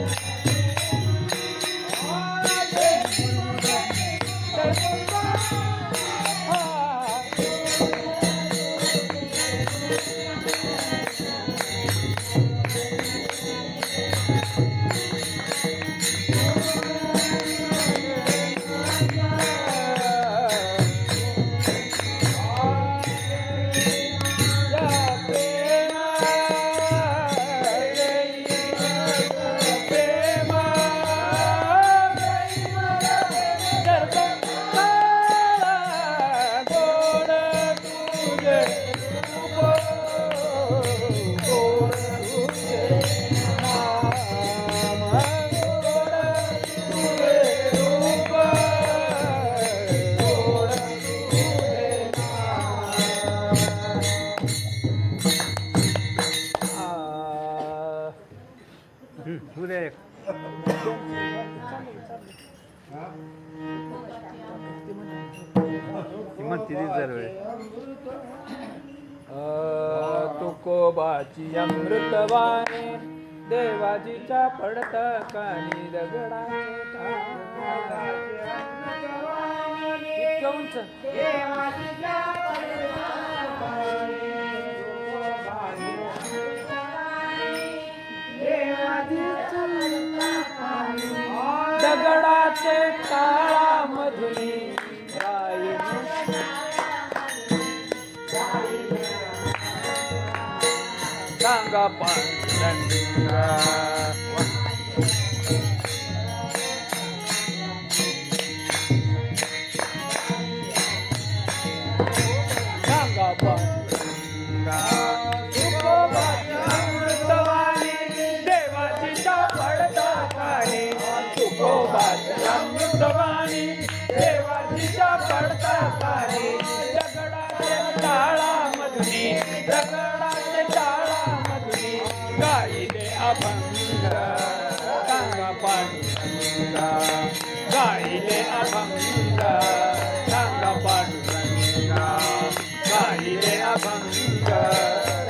Música उद्या एक. किती जर तुकोबाची अमृतवाणी देवाजीच्या पडत कानी. दगडाचे काळा मधुनी राईने सांगा पांडुरंगा. भवानी अमृतवाणी पडता कानी दगडाचे टाळा मधुनी दगडाचे टाळा मधुनी गाईले अभंग सांगा पांडुरंगा गाईले अभंग सांगा पांडुरंगा गाईले अभंग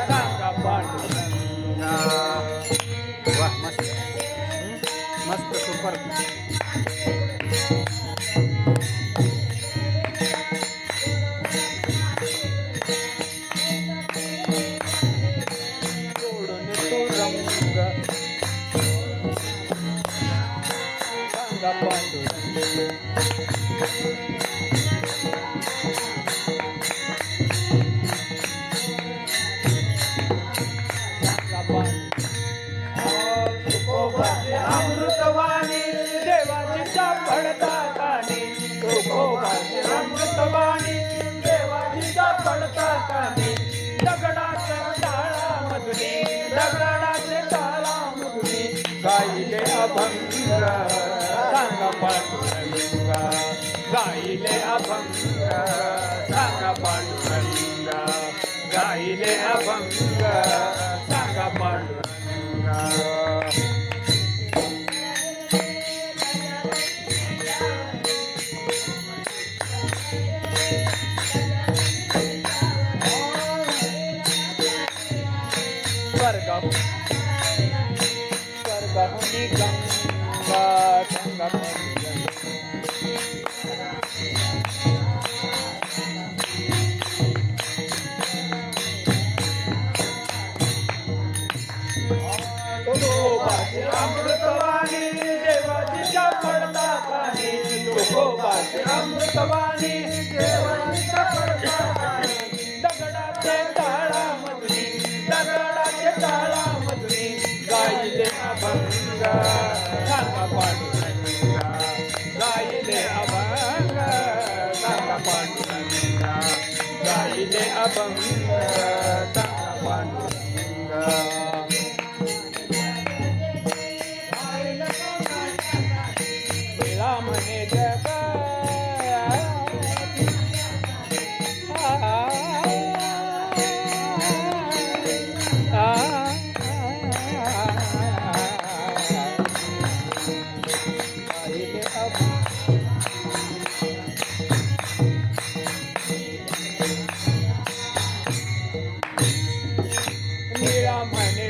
सांगा पांडुरंगा. वा मस्त. मस्त सुपर. दगडाचे टाळा मधुनी गाईले अभंग सांग पांडुरंगा. गाईले अभंग सांग पांडुरंगा. गाईले अभंग तुकोबाची अमृतवाणी दगडाचे दगडाचे अभंग. सांगा पांडुरंगा गाईले अभंग. सांगा पांडुरंगा गाईले अभंग.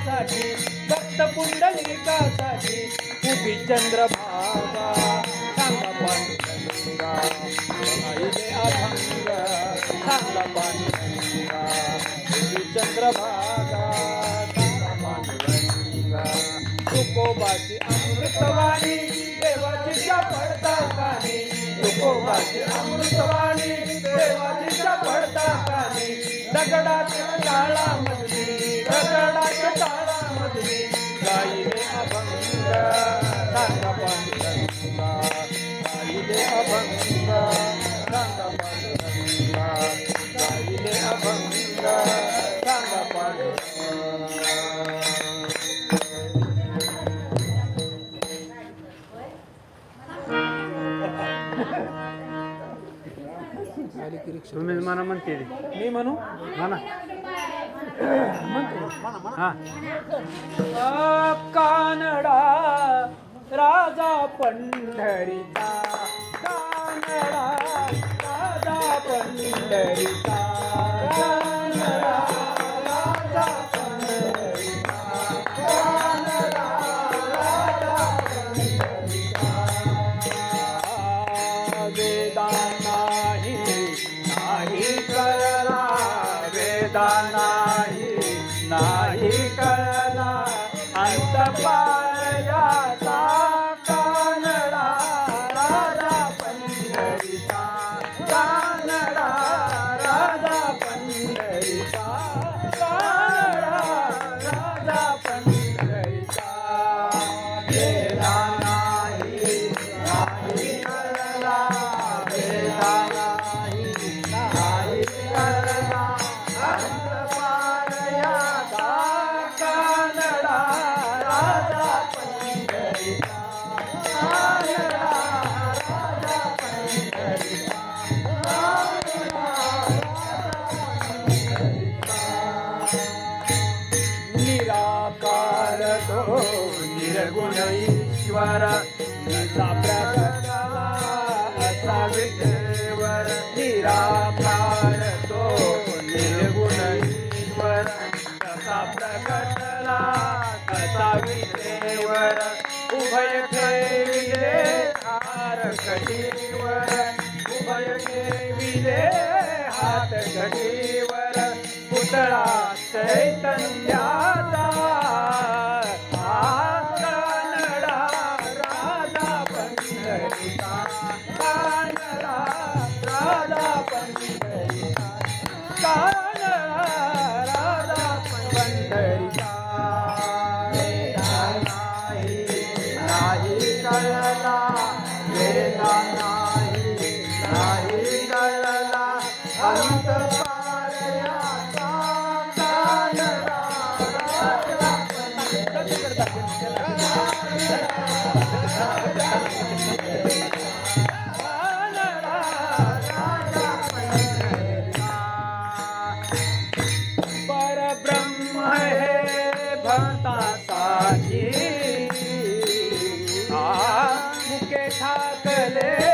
साठी भक्त पुंडलिकासाठी उभी चंद्रभागा सांगा पांडुरंगा आईले अभंग पांडुरंगा उभी चंद्रभागा पांडुरंगा तुकोबाची अमृतवाणी देवाची पडता कानी तुकोबाची अमृतवाणी देवाची पडता कानी दगडाच्या टाळामधली तुम्ही मला म्हणते ते. मी म्हणू? म्हणा. म्हणतो हा. अ, कानडा राजा पंढरीचा. कानडा राजा पंढरीचा. विठेवर निराकार तो निर्गुण ईश्वर. कसा प्रकटला कसा विठेवर उभय ठेविले हार उभय ठेविले हात घटीवर पुतळा चैतन्याचा ಕಲೆ